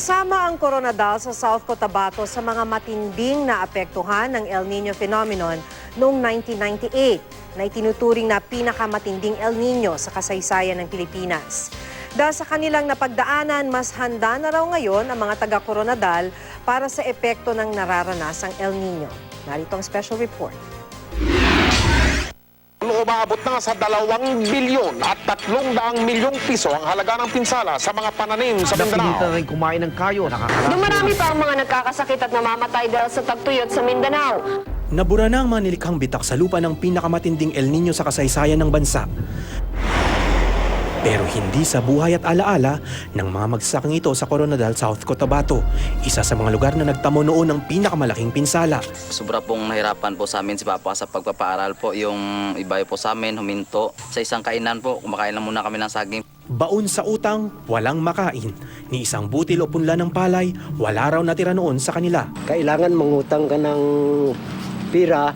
Kasama ang Coronadal sa South Cotabato sa mga matinding naapektuhan ng El Nino phenomenon noong 1998 na itinuturing na pinakamatinding El Nino sa kasaysayan ng Pilipinas. Dahil sa kanilang napagdaanan, mas handa na raw ngayon ang mga taga-Coronadal para sa epekto ng nararanasang El Nino. Narito ang special report. Umaabot na sa dalawang bilyon at tatlong daang milyong piso ang halaga ng pinsala sa mga pananim sa Napilitan Mindanao. rin kumain ng kayo. Dumarami pa ang mga nagkakasakit at namamatay dahil sa tagtuyot sa Mindanao. Nabura na ang mga nilikhang bitak sa lupa ng pinakamatinding El Nino sa kasaysayan ng bansa. Pero hindi sa buhay at alaala ng mga magsasakang ito sa Coronadal, South Cotabato, isa sa mga lugar na nagtamo noon ng pinakamalaking pinsala. Sobra pong nahirapan po sa amin si Papa sa pagpapaaral po. Yung iba po sa amin huminto. Sa isang kainan po, kumakain lang muna kami ng saging. Baon sa utang, walang makain. Ni isang butil o punla ng palay, wala raw natira noon sa kanila. kailangan mangutang ka ng pira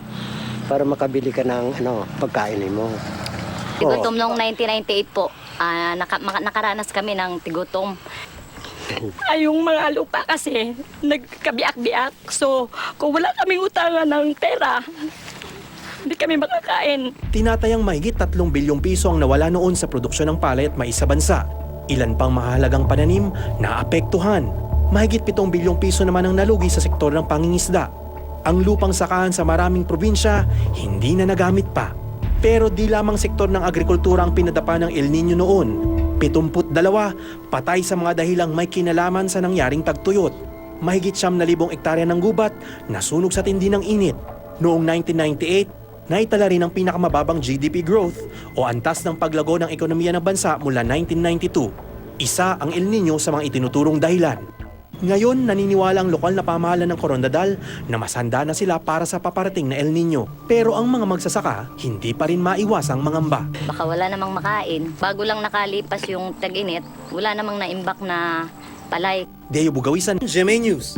para makabili ka ng ano, pagkain mo. Tigutom noong 1998 po, ah, naka, maka- nakaranas kami ng tigutom. ay yung mga lupa kasi nagkabiak-biak. So, kung wala kaming utangan ng pera, hindi kami makakain. Tinatayang mahigit 3 bilyong piso ang nawala noon sa produksyon ng palay at mais sa bansa. Ilan pang mahalagang pananim na apektuhan. Mahigit 7 bilyong piso naman ang nalugi sa sektor ng pangingisda. Ang lupang sakahan sa maraming probinsya hindi na nagamit pa. Pero di lamang sektor ng agrikultura ang pinadapa ng El Nino noon. 72 patay sa mga dahilang may kinalaman sa nangyaring tagtuyot. Mahigit siyam na libong ektarya ng gubat nasunog sa tindi ng init. Noong 1998, naitala rin ang pinakamababang GDP growth o antas ng paglago ng ekonomiya ng bansa mula 1992. Isa ang El Nino sa mga itinuturong dahilan. Ngayon, naniniwala ang lokal na pamahalan ng Corondadal na mas handa na sila para sa paparating na El Nino. Pero ang mga magsasaka, hindi pa rin maiwasang mangamba. Baka wala namang makain. Bago lang nakalipas yung tag-init, wala namang naimbak na palay. Deo Bugawisan, GMA News.